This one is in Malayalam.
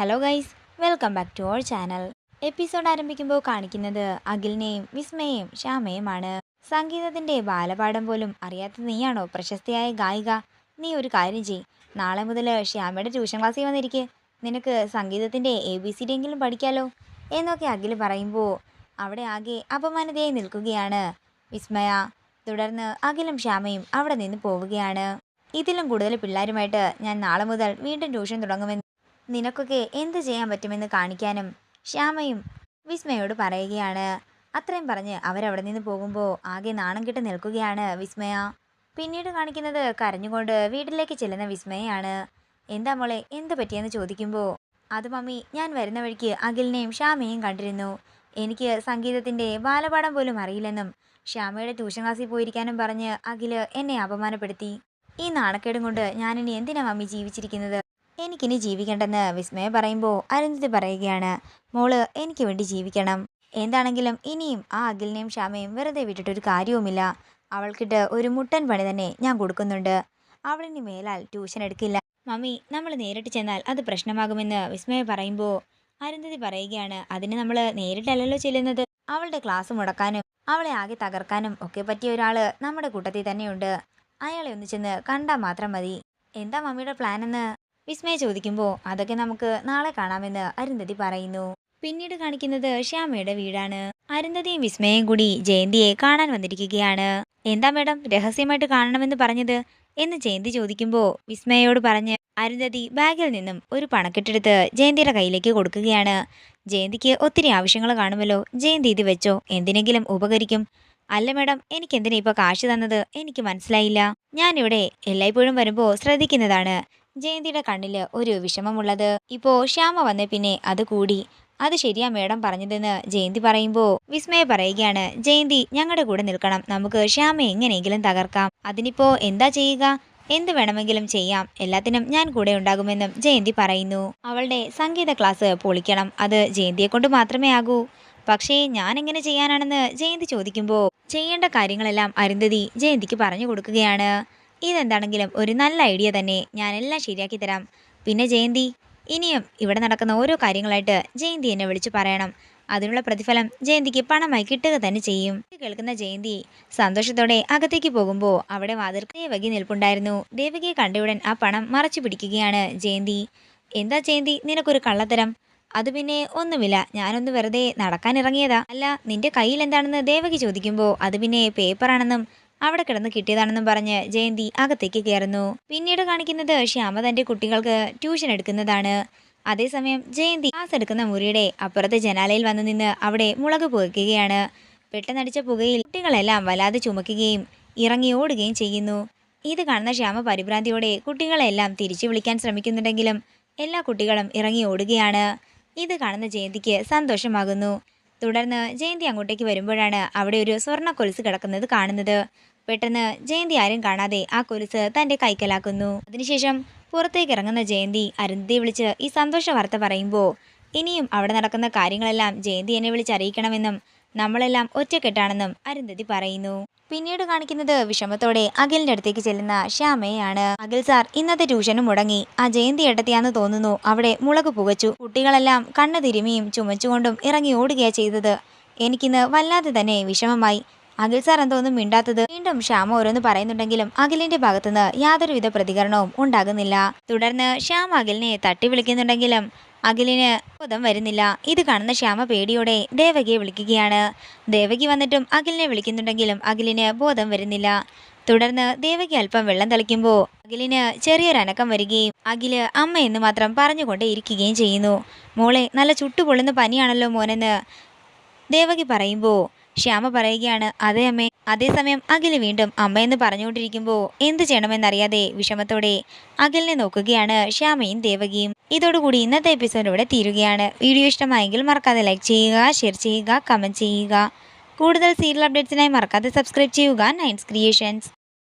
Hello guys welcome back to our channel episode ആരംഭിക്കുമ്പോൾ കാണിക്കുന്നത് അഖിലിനെയും വിസ്മയെയും ശ്യാമയുമാണ് സംഗീതത്തിന്റെ ബാലപാഠം പോലും അറിയാത്ത നീയാണോ പ്രശസ്തിയായ ഗായിക? നീ ഒരു കാര്യം ചെയ് നാളെ മുതൽ ശ്യാമയുടെ ട്യൂഷൻ ക്ലാസ്സിൽ വന്നിരിക്കെ. നിനക്ക് സംഗീതത്തിന്റെ എ ബി സി ഡി പഠിക്കാലോ. എന്നൊക്കെ അഖിൽ പറയുമ്പോൾ അവിടെ ആകെ അപമാനിതയായി നിൽക്കുകയാണ് വിസ്മയ. തുടർന്ന് അഖിലും ശ്യാമയും അവിടെ നിന്ന് പോവുകയാണ്. ഇതിലും കൂടുതൽ പിള്ളേരുമായിട്ട് ഞാൻ നാളെ മുതൽ വീണ്ടും ട്യൂഷൻ തുടങ്ങുമെന്ന് നിനക്കൊക്കെ എന്ത് ചെയ്യാൻ പറ്റുമെന്ന് കാണിക്കാനും ശ്യാമയും വിസ്മയോട് പറയുകയാണ്. അത്രയും പറഞ്ഞ് അവരവിടെ നിന്ന് പോകുമ്പോൾ ആകെ നാണം കിട്ട് നിൽക്കുകയാണ് വിസ്മയ. പിന്നീട് കാണിക്കുന്നത് കരഞ്ഞുകൊണ്ട് വീട്ടിലേക്ക് ചെല്ലുന്ന വിസ്മയാണ് എന്താ മോളെ എന്ത് പറ്റിയെന്ന് ചോദിക്കുമ്പോൾ അത് മമ്മി ഞാൻ വരുന്ന വഴിക്ക് അഖിലിനെയും ശ്യാമയും കണ്ടിരുന്നു. എനിക്ക് സംഗീതത്തിന്റെ ബാലപാഠം പോലും അറിയില്ലെന്നും ശ്യാമയുടെ ട്യൂഷൻ ക്ലാസ്സിൽ പോയിരിക്കാനും പറഞ്ഞ് അഖിൽ എന്നെ അപമാനപ്പെടുത്തി. ഈ നാണക്കേടും കൊണ്ട് ഞാനിനി എന്തിനാ മമ്മി ജീവിച്ചിരിക്കുന്നത്? എനിക്കിനി ജീവിക്കണ്ടെന്ന് വിസ്മയ പറയുമ്പോൾ അരുന്ധതി പറയുകയാണ് മോൾ എനിക്ക് വേണ്ടി ജീവിക്കണം. എന്താണെങ്കിലും ഇനിയും ആ അഖിലിനെയും ഷാമയും വെറുതെ വിട്ടിട്ടൊരു കാര്യവുമില്ല. അവൾക്കിട്ട് ഒരു മുട്ടൻ പണി തന്നെ ഞാൻ കൊടുക്കുന്നുണ്ട്. അവളിന് മേലാൽ ട്യൂഷൻ എടുക്കില്ല. മമ്മി നമ്മൾ നേരിട്ട് ചെന്നാൽ അത് പ്രശ്നമാകുമെന്ന് വിസ്മയ പറയുമ്പോൾ അരുന്ധതി പറയുകയാണ് അതിന് നമ്മൾ നേരിട്ടല്ലല്ലോ ചെല്ലുന്നത്. അവളുടെ ക്ലാസ് മുടക്കാനും അവളെ ആകെ തകർക്കാനും ഒക്കെ പറ്റിയ ഒരാൾ നമ്മുടെ കൂട്ടത്തിൽ തന്നെയുണ്ട്. അയാളെ ഒന്ന് ചെന്ന് കണ്ടാൽ മാത്രം മതി. എന്താ മമ്മിയുടെ പ്ലാൻ എന്ന് വിസ്മയ ചോദിക്കുമ്പോൾ അതൊക്കെ നമുക്ക് നാളെ കാണാമെന്ന് അരുന്ധതി പറയുന്നു. പിന്നീട് കാണിക്കുന്നത് ശ്യാമയുടെ വീടാണ്. അരുന്ധതിയും വിസ്മയും കൂടി ജയന്തിയെ കാണാൻ വന്നിരിക്കുകയാണ്. എന്താ മേഡം രഹസ്യമായിട്ട് കാണണമെന്ന് പറഞ്ഞത്? എന്ന് ജയന്തി ചോദിക്കുമ്പോൾ വിസ്മയോട് പറഞ്ഞ് അരുന്ധതി ബാഗിൽ നിന്നും ഒരു പണക്കെട്ടെടുത്ത് ജയന്തിയുടെ കയ്യിലേക്ക് കൊടുക്കുകയാണ്. ജയന്തിക്ക് ഒത്തിരി ആവശ്യങ്ങൾ കാണുമല്ലോ. ജയന്തി ഇത് വെച്ചോ? എന്തിനെങ്കിലും ഉപകരിക്കും? അല്ല മേഡം എനിക്ക് എന്തിനാ ഇപ്പൊ കാശ് തന്നത്? എനിക്ക് മനസ്സിലായില്ല. ഞാനിവിടെ എല്ലായ്പ്പോഴും വരുമ്പോൾ ശ്രദ്ധിക്കുന്നതാണ്. ജയന്തിയുടെ കണ്ണിൽ ഒരു വിഷമമുള്ളത്. ഇപ്പോ ശ്യാമ വന്ന പിന്നെ അത് കൂടി. അത് ശരിയാ മേഡം പറഞ്ഞതെന്ന് ജയന്തി പറയുമ്പോ വിസ്മയ പറയുകയാണ്. ജയന്തി ഞങ്ങളുടെ കൂടെ നിൽക്കണം. നമുക്ക് ശ്യാമ എങ്ങനെയെങ്കിലും തകർക്കാം. അതിനിപ്പോ എന്താ ചെയ്യുക? എന്ത് വേണമെങ്കിലും ചെയ്യാം. എല്ലാത്തിനും ഞാൻ കൂടെ ഉണ്ടാകുമെന്നും ജയന്തി പറയുന്നു. അവളുടെ സംഗീത ക്ലാസ് പൊളിക്കണം. അത് ജയന്തിയെ കൊണ്ട് മാത്രമേ ആകൂ. പക്ഷേ ഞാൻ എങ്ങനെ ചെയ്യാനാണെന്ന് ജയന്തി ചോദിക്കുമ്പോൾ ചെയ്യേണ്ട കാര്യങ്ങളെല്ലാം അരുന്ധതി ജയന്തിക്ക് പറഞ്ഞു കൊടുക്കുകയാണ്. ഇതെന്താണെങ്കിലും ഒരു നല്ല ഐഡിയ തന്നെ ഞാനെല്ലാം ശരിയാക്കി തരാം. പിന്നെ ജയന്തി ഇനിയും ഇവിടെ നടക്കുന്ന ഓരോ കാര്യങ്ങളായിട്ട് ജയന്തി എന്നെ വിളിച്ചു പറയണം. അതിനുള്ള പ്രതിഫലം ജയന്തിക്ക് പണമായി കിട്ടുക തന്നെ ചെയ്യും. കേൾക്കുന്ന ജയന്തി സന്തോഷത്തോടെ അകത്തേക്ക് പോകുമ്പോൾ അവിടെ വാതിൽ ദേവകി നിൽപ്പുണ്ടായിരുന്നു. ദേവകിയെ കണ്ടയുടൻ ആ പണം മറച്ചു പിടിക്കുകയാണ് ജയന്തി. എന്താ ജയന്തി നിനക്കൊരു കള്ളത്തരം? അത് പിന്നെ ഒന്നുമില്ല. ഞാനൊന്ന് വെറുതെ നടക്കാൻ ഇറങ്ങിയതാ. അല്ല നിന്റെ കയ്യിൽ എന്താണെന്ന് ദേവകി ചോദിക്കുമ്പോൾ അത് പിന്നെ പേപ്പറാണെന്നും അവിടെ കിടന്ന് കിട്ടിയതാണെന്നും പറഞ്ഞ് ജയന്തി അകത്തേക്ക് കയറുന്നു. പിന്നീട് കാണിക്കുന്നത് ശ്യാമ തന്റെ കുട്ടികൾക്ക് ട്യൂഷൻ എടുക്കുന്നതാണ്. അതേസമയം ജയന്തി ക്ലാസ് എടുക്കുന്ന മുറിയുടെ അപ്പുറത്തെ ജനാലയിൽ വന്നു നിന്ന് അവിടെ മുളക് പുകയ്ക്കുകയാണ്. പെട്ടെന്നടിച്ച പുകയിൽ കുട്ടികളെല്ലാം വല്ലാതെ ചുമക്കുകയും ഇറങ്ങി ഓടുകയും ചെയ്യുന്നു. ഇത് കാണുന്ന ശ്യാമ പരിഭ്രാന്തിയോടെ കുട്ടികളെല്ലാം തിരിച്ചു വിളിക്കാൻ ശ്രമിക്കുന്നുണ്ടെങ്കിലും എല്ലാ കുട്ടികളും ഇറങ്ങി ഓടുകയാണ്. ഇത് കാണുന്ന ജയന്തിക്ക് സന്തോഷമാകുന്നു. തുടർന്ന് ജയന്തി അങ്ങോട്ടേക്ക് വരുമ്പോഴാണ് അവിടെ ഒരു സ്വർണ കൊലുസ് കിടക്കുന്നത് കാണുന്നത്. പെട്ടെന്ന് ജയന്തി ആരും കാണാതെ ആ കൊലുസ് തന്റെ കൈക്കലാക്കുന്നു. അതിനുശേഷം പുറത്തേക്ക് ഇറങ്ങുന്ന ജയന്തി അരുന്ധതിയെ വിളിച്ച് ഈ സന്തോഷ വാർത്ത പറയുമ്പോൾ ഇനിയും അവിടെ നടക്കുന്ന കാര്യങ്ങളെല്ലാം ജയന്തി എന്നെ വിളിച്ച് അറിയിക്കണമെന്നും നമ്മളെല്ലാം ഒറ്റക്കെട്ടാണെന്നും അരുന്ധതി പറയുന്നു. പിന്നീട് കാണിക്കുന്നത് വിഷമത്തോടെ അഖിലിന്റെ അടുത്തേക്ക് ചെല്ലുന്ന ശ്യാമയാണ് അഖിൽ സാർ ഇന്നത്തെ ട്യൂഷനും മുടങ്ങി. ആ ജയന്തി എട്ടത്തിയാന്ന് തോന്നുന്നു. അവിടെ മുളക് പുകച്ചു. കുട്ടികളെല്ലാം കണ്ണു തിരുമിയും ചുമച്ചുകൊണ്ടും ഇറങ്ങി ഓടുകയാ ചെയ്തത്. എനിക്കിന്ന് വല്ലാതെ തന്നെ വിഷമമായി. അഖിൽ സാർ എന്തോന്നും മിണ്ടാത്തത്. വീണ്ടും ശ്യാമ ഓരോന്ന് പറയുന്നുണ്ടെങ്കിലും അഖിലിന്റെ ഭാഗത്തുനിന്ന് യാതൊരുവിധ പ്രതികരണവും ഉണ്ടാകുന്നില്ല. തുടർന്ന് ശ്യാമ അഖിലിനെ തട്ടി വിളിക്കുന്നുണ്ടെങ്കിലും അഖിലിന് ബോധം വരുന്നില്ല. ഇത് കാണുന്ന ശ്യാമ പേടിയോടെ ദേവകിയെ വിളിക്കുകയാണ്. ദേവകി വന്നിട്ടും അഖിലിനെ വിളിക്കുന്നുണ്ടെങ്കിലും അഖിലിന് ബോധം വരുന്നില്ല. തുടർന്ന് ദേവകി അല്പം വെള്ളം തളിക്കുമ്പോൾ അഖിലിന് ചെറിയൊരനക്കം വരികയും അഖിൽ അമ്മ എന്ന് മാത്രം പറഞ്ഞുകൊണ്ടേ ഇരിക്കുകയും ചെയ്യുന്നു. മോളെ നല്ല ചുട്ടുപൊള്ളുന്ന പനിയാണല്ലോ മോനെന്ന് ദേവകി പറയുമ്പോൾ ശ്യാമ പറയുകയാണ് അതേ അമ്മേ അതേസമയം അഖിൽ വീണ്ടും അമ്മ അമ്മയെന്ന് പറഞ്ഞുകൊണ്ടിരിക്കുമ്പോൾ എന്ത് ചെയ്യണമെന്നറിയാതെ വിഷമത്തോടെ അഖിലിനെ നോക്കുകയാണ് ശ്യാമയും ദേവകിയും. ഇതോടുകൂടി ഇന്നത്തെ എപ്പിസോഡ് തീരുകയാണ്. വീഡിയോ ഇഷ്ടമായെങ്കിൽ മറക്കാതെ ലൈക്ക് ചെയ്യുക ഷെയർ ചെയ്യുക കമന്റ് ചെയ്യുക. കൂടുതൽ സീരിയൽ അപ്ഡേറ്റ്സിനായി മറക്കാതെ സബ്സ്ക്രൈബ് ചെയ്യുക നൈൻസ് ക്രിയേഷൻസ്